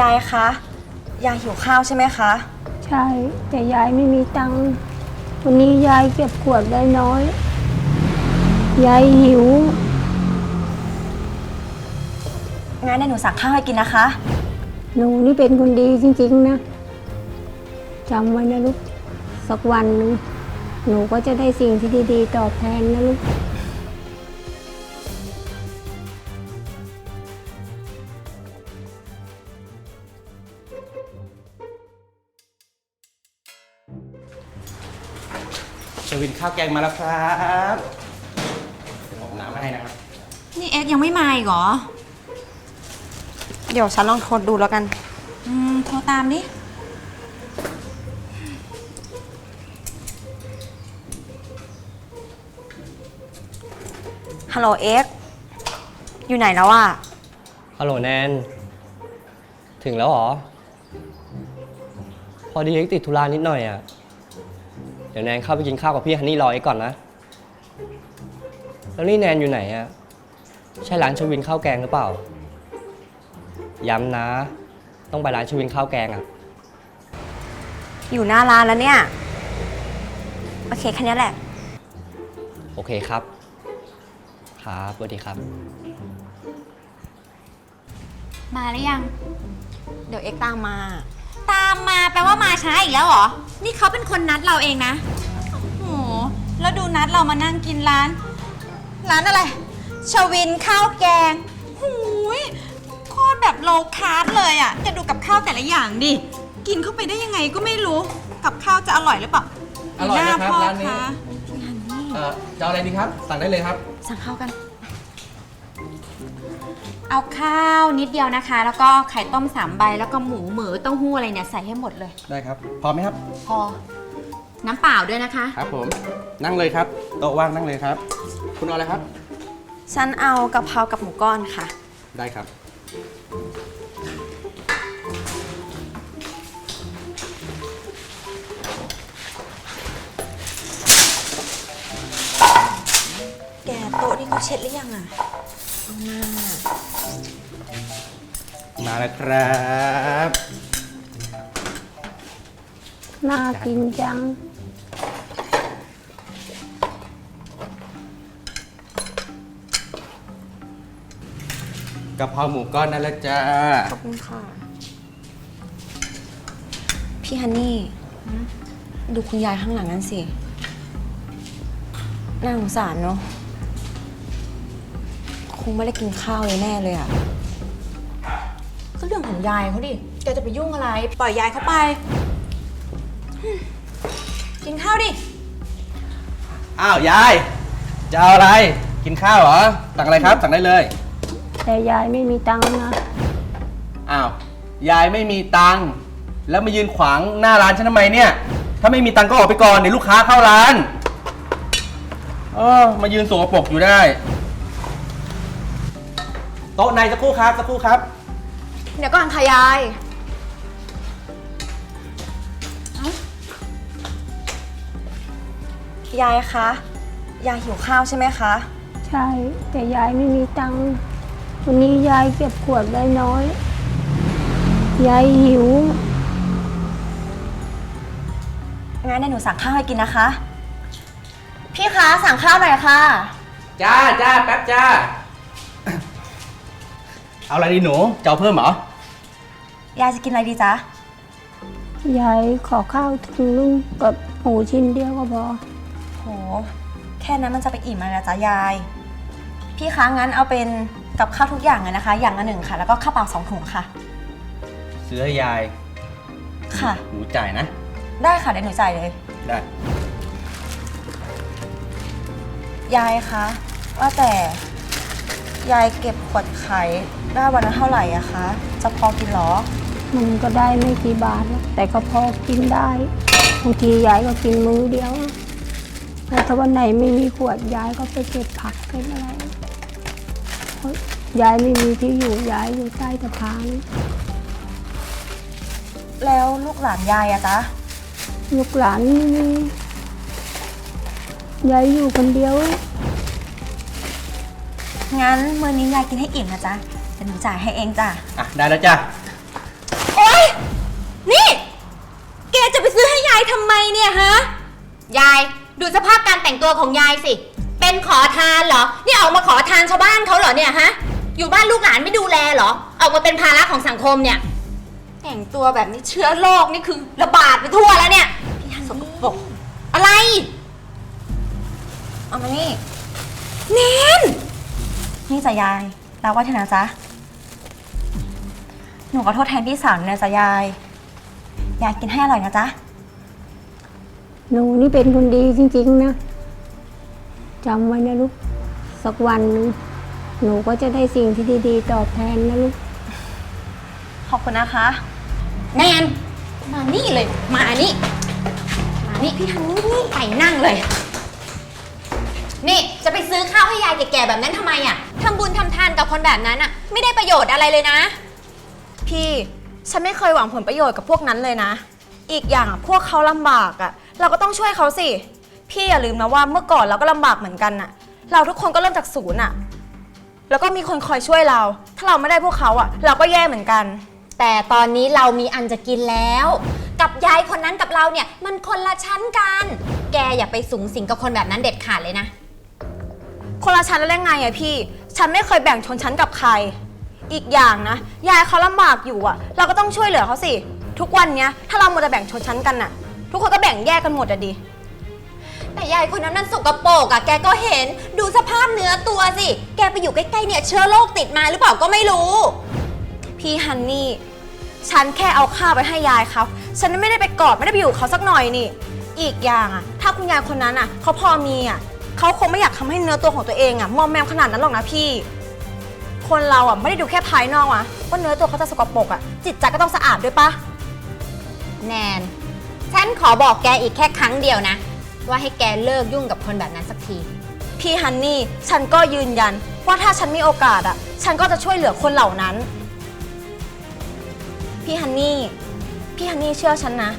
ยายคะ ยายหิวข้าวใช่ไหมคะ ใช่ แต่ยายไม่มีตังค์วันนี้ยายเก็บขวดได้น้อย ยายหิว งั้นเดี๋ยวหนูสั่งข้าวให้กินนะคะ หนูนี่เป็นคนดีจริงๆนะจำไว้นะลูก สักวันหนึ่งหนูก็จะได้สิ่งที่ดีๆ ตอบแทนนะลูก วินข้าวแกงมาแล้วครับเดี๋ยวผมน้ำมาให้นะครับนี่เอ็กยังไม่มาอีกเหรอ เดี๋ยวฉันลองโทรดูแล้วกัน อืม โทรตามดิ ฮัลโหลเอ็กซ์อยู่ไหนแล้วอะฮัลโหลแนน ถึงแล้วเหรอ พอดีเอ็กติดธุระนิดหน่อยอะ เดี๋ยวแนนเข้าไปกินข้าวกับพี่ฮันนี่รอเอ็กก่อนนะ แล้วนี่แนนอยู่ไหนอะใช่ร้านชวินข้าวแกงหรือเปล่า ย้ำนะ ต้องไปร้านชวินข้าวแกงอะอยู่หน้าร้านแล้วเนี่ย โอเคแค่นี้แหละ โอเคครับ ครับสวัสดีครับ มาหรือยัง เดี๋ยวเอ็กซ์ตามมาตามมาแปลว่ามาช้าอีกแล้วเหรอ นี่เขาเป็นคนนัดเราเองนะโอ้โหแล้วดูนัดเรามานั่งกินร้าน ร้านอะไร ชวินข้าวแกงหูยโคตรแบบโลคาร์บเลยอะ่ะจะดูกับข้าวแต่ละอย่างดิ กินเข้าไปได้ยังไงก็ไม่รู้ กับข้าวจะอร่อยหรือเปล่าอร่อยนะครับหพ่ร้านนี้คะเอ่อจะเอาอะไรดีครับ สั่งได้เลยครับ สั่งข้าวกัน เอาข้าวนิดเดียวนะคะ แล้วก็ไข่ต้มสามใบแล้วก็หมูเหมือเต้าหู้อะไรเนี่ยใส่ให้หมดเลย ได้ครับ พร้อมไหมครับ พอ น้ำเปล่าด้วยนะคะ ครับผม นั่งเลยครับ โต๊ะว่างนั่งเลยครับ คุณเอาอะไรครับ ฉันเอากะเพรากับหมูก้อนค่ะ ได้ครับ แกโต๊ะนี่เขาเช็ดหรือยังอะเอาหน้า มาแล้วครับน่ากินจัง กะเพราหมูก้อนนั่นแหละจ้าขอบคุณค่ะ พี่ฮันนี่ ดูคุณยายข้างหลังนั่นสิ น่าสงสารเนาะ คงไม่ได้กินข้าวเลยแน่เลยอะ ก็เรื่องของยายเขาดิ แกจะไปยุ่งอะไร ปล่อยยายเขาไปอืมกินข้าวดิ อ้าว ยาย จะเอาอะไร กินข้าวเหรอ สั่งอะไรครับ สั่งได้เลย แต่ยายไม่มีตังค์นะ อ้าว ยายไม่มีตังค์แล้วมายืนขวางหน้าร้านฉันทำไมเนี่ย ถ้าไม่มีตังค์ก็ออกไปก่อนเดี๋ยวลูกค้าเข้าร้านเออมายืนสกปรกอยู่ได้ โต๊ะในสักครู่ครับสักครู่ครับ เดี๋ยวก่อนค่ะยาย ยายคะ ยายหิวข้าวใช่ไหมคะ ใช่ แต่ยายไม่มีตังค์วันนี้ยายเก็บขวดได้น้อย ยายหิว งั้นเดี๋ยวหนูสั่งข้าวให้กินนะคะ พี่คะสั่งข้าวหน่อยค่ะ จ้าจ้าแป๊บจ้า เอาอะไรดีหนูจะเอาเพิ่มเหรอยายจะกินอะไรดีจ๊ะ ยายขอข้าวถึงนึงกับหมูชิ้นเดียวก็พอโห แค่นั้นมันจะไปอิ่มอะไรนะจ๊ะยาย พี่คะงั้นเอาเป็นกับข้าวทุกอย่างเลยนะคะ อย่างละหนึ่งค่ะ แล้วก็ข้าวเปล่าสองถุงค่ะซื้อให้ยายค่ะ หนูจ่ายนะ ได้ค่ะเดี๋ยวหนูจ่ายเลย ได้ ยายคะ ว่าแต่ ยายเก็บขวดขาย ได้วันละเท่าไหร่อะคะ จะพอกินเหรอ มันก็ได้ไม่กี่บาทหรอกแต่ก็พอกินได้บางทียายก็กินมื้อเดียวแต่ถ้าวันไหนไม่มีขวดยายก็ไปเก็บผักเก็บอะไรเพราะยายไม่มีที่อยู่ยายอยู่ใต้สะพานแล้วลูกหลานยายอะจ๊ะลูกหลานไม่มียายอยู่คนเดียว งั้นมื้อนี้ยายกินให้อิ่มนะจ๊ะเดี๋หนูจ่ายให้เองจ้ะ อะได้แล้วจ้ะโอ๊ย นี่ แกจะไปซื้อให้ยายทำไมเนี่ยฮะ ยาย ดูสภาพการแต่งตัวของยายสิ เป็นขอทานเหรอ นี่ออกมาขอทานชาวบ้านเขาเหรอเนี่ยฮะ อยู่บ้านลูกหลานไม่ดูแลเหรอ ออกมาเป็นภาระของสังคมเนี่ย แต่งตัวแบบนี้เชื้อโรคนี่คือระบาดไปทั่วแล้วเนี่ยพี่ฮันสกปรกอะไร เอามานี่เนนนี่จ้ะยายลาวัฒนะจ๊ะ หนูขอโทษแทนพี่สาวหนูนะจ๊ะยาย ยายกินให้อร่อยนะจ๊ะ หนูนี่เป็นคนดีจริง ๆ นะจำไว้นะลูก สักวันหนึงหนูก็จะได้สิ่งที่ดีๆ ตอบแทนนะลูก ขอบคุณนะคะ แนน มานี่เลย มานี่ มานี่พี่ทันนี่ไปนั่งเลย นี่จะไปซื้อข้าวให้ยายแก่ๆแบบนั้นทำไมอะทำบุญทำทานกับคนแบบนั้นอะ ไม่ได้ประโยชน์อะไรเลยนะ พี่ฉันไม่เคยหวังผลประโยชน์กับพวกนั้นเลยนะ อีกอย่างอะพวกเขาลำบากอะเราก็ต้องช่วยเขาสิ พี่อย่าลืมนะว่าเมื่อก่อนเราก็ลำบากเหมือนกันอะเราทุกคนก็เริ่มจากศูนย์อะแล้วก็มีคนคอยช่วยเรา ถ้าเราไม่ได้พวกเขาอะเราก็แย่เหมือนกัน แต่ตอนนี้เรามีอันจะกินแล้ว กับยายคนนั้นกับเราเนี่ยมันคนละชั้นกัน แกอย่าไปสูงสิงกับคนแบบนั้นเด็ดขาดเลยนะ คนละชั้นแล้วไงอะพี่ ฉันไม่เคยแบ่งชนชั้นกับใคร อีกอย่างนะ ยายเขาลำบากอยู่อะเราก็ต้องช่วยเหลือเขาสิ ทุกวันเนี้ยถ้าเราหมัวแต่แบ่งชนชั้นกันน่ะ ทุกคนก็แบ่งแยกกันหมดอะดิ แต่ยายคนนั้นมันสกปรกอะแกก็เห็น ดูสภาพเนื้อตัวสิ แกไปอยู่ใกล้ๆเนี่ยเชื้อโรคติดมาหรือเปล่าก็ไม่รู้ พี่ฮันนี่ ฉันแค่เอาข้าวไปให้ยายเขาฉันไม่ได้ไปกอดไม่ได้ไปอยู่กับเขาสักหน่อยนี่ อีกอย่างอะถ้าคุณยายคนนั้นอะเขาพอมีอะเขาคงไม่อยากทำให้เนื้อตัวของตัวเองอะมอมแมมขนาดนั้นหรอกนะพี่ คนเราอะไม่ได้ดูแค่ภายนอกอะว่าเนื้อตัวเขาจะสกปรกอะจิตใจก็ต้องสะอาดด้วยปะแนน ฉันขอบอกแกอีกแค่ครั้งเดียวนะ ว่าให้แกเลิกยุ่งกับคนแบบนั้นสักที พี่ฮันนี่ฉันก็ยืนยัน ว่าถ้าฉันมีโอกาสอะฉันก็จะช่วยเหลือคนเหล่านั้น พี่ฮันนี่ พี่ฮันนี่เชื่อฉันนะ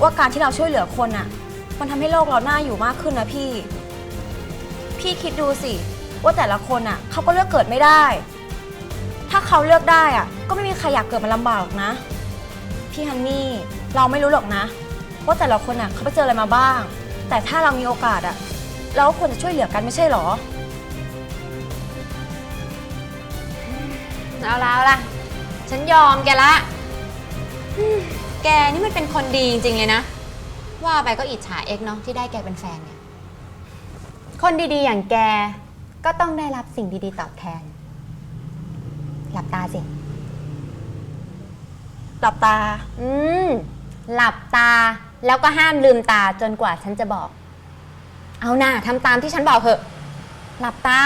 ว่าการที่เราช่วยเหลือคนอะมันทำให้โลกเราน่าอยู่มากขึ้นนะพี่ พี่คิดดูสิ ว่าแต่ละคนอะเขาก็เลือกเกิดไม่ได้ ถ้าเขาเลือกได้อะก็ไม่มีใครอยากเกิดมาลำบากหรอกนะ พี่ฮันนี่เราไม่รู้หรอกนะว่าแต่ละคนอะเขาไปเจออะไรมาบ้าง แต่ถ้าเรามีโอกาสอะเราก็ควรจะช่วยเหลือกันไม่ใช่หรอ เอาแล้วล่ะฉันยอมแกละอืมแกนี่มันเป็นคนดีจริง ๆ เลยนะ ว่าไปก็อิจฉาเอ็กซ์เนาะที่ได้แกเป็นแฟนเนี่ย คนดีๆอย่างแกก็ต้องได้รับสิ่งดีๆตอบแทน หลับตาสิ หลับตา อืม หลับตา แล้วก็ห้ามลืมตาจนกว่าฉันจะบอก เอาหน่าทำตามที่ฉันบอกเถอะ หลับตา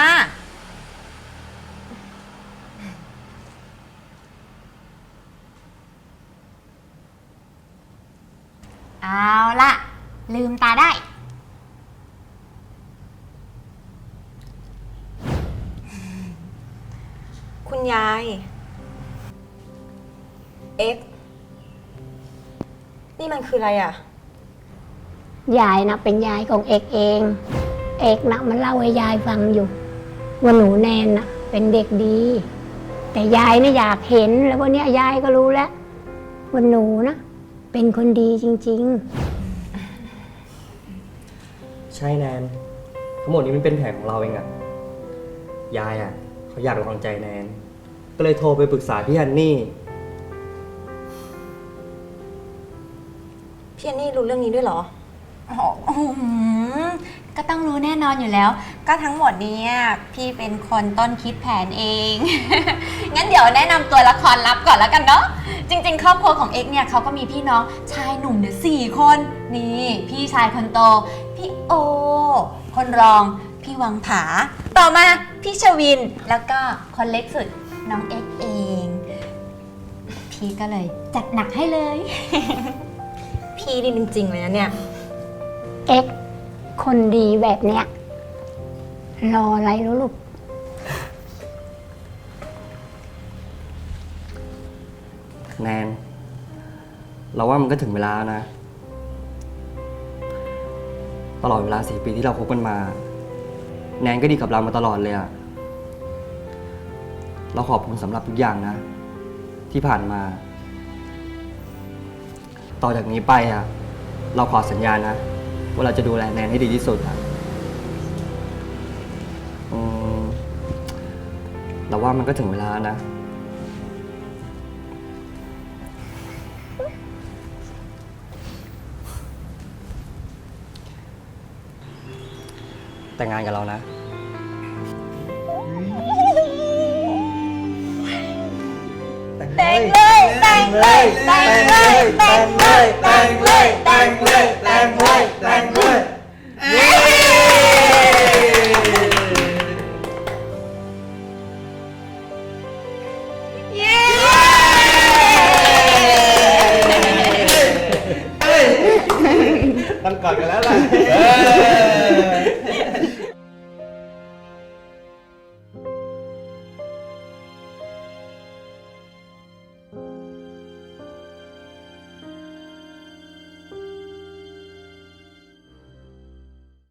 เอาละลืมตาได้ คุณยาย เอ็กซ์นี่มันคืออะไรอะ ยายนะเป็นยายของเอกเอง เอกนะมันเล่าให้ยายฟังอยู่ว่าหนูแนนนะเป็นเด็กดี แต่ยายนะอยากเห็นแล้ววันนี้ยายก็รู้แล้วว่าหนูนะเป็นคนดีจริงๆใช่แนนทั้งหมดนี้มันเป็นแผนของเราเองอะยายอะ เขาอยากลองใจแนน ก็เลยโทรไปปรึกษาพี่ฮันนี่ พี่อันนี่รู้เรื่องนี้ด้วยเหรอโอ้โหก็ต้องรู้แน่นอนอยู่แล้ว ก็ทั้งหมดเนี้พี่เป็นคนต้นคิดแผนเอง งั้นเดี๋ยวแนะนำตัวละครลับก่อนแล้วกันเนาะ จริง ๆ ครอบครัวของเอ็กซ์เนี่ยเขาก็มีพี่น้องชายหนุ่มเนี่ยสี่คน นี่ พี่ชายคนโต พี่โอ คนรอง พี่วังผา ต่อมา พี่ชวิน แล้วก็คนเล็กสุดน้องเอ็กซ์เอง พี่ก็เลยจัดหนักให้เลย พี่นี่จริงๆเลยนะเนี่ย เอ็กซ์คนดีแบบเนี้ย รออะไรแล้วลูก แนน เราว่ามันก็ถึงเวลานะ ตลอดเวลาสี่ปีที่เราคบกันมา แนนก็ดีกับเรามาตลอดเลยอะ เราขอบคุณสำหรับทุกอย่างนะ ที่ผ่านมา ต่อจากนี้ไปอะเราขอสัญญานะ ว่าเราจะดูแลแนนให้ดีที่สุดอะอืมเราว่ามันก็ถึงเวลานะ แต่งงานกับเรานะ เลยแต่งเลยแต่งเลยแต่งเลยแต่งเลยแต่งเลยแต่งเลยแต่งเลยเย้ต้องกอดกันแล้ว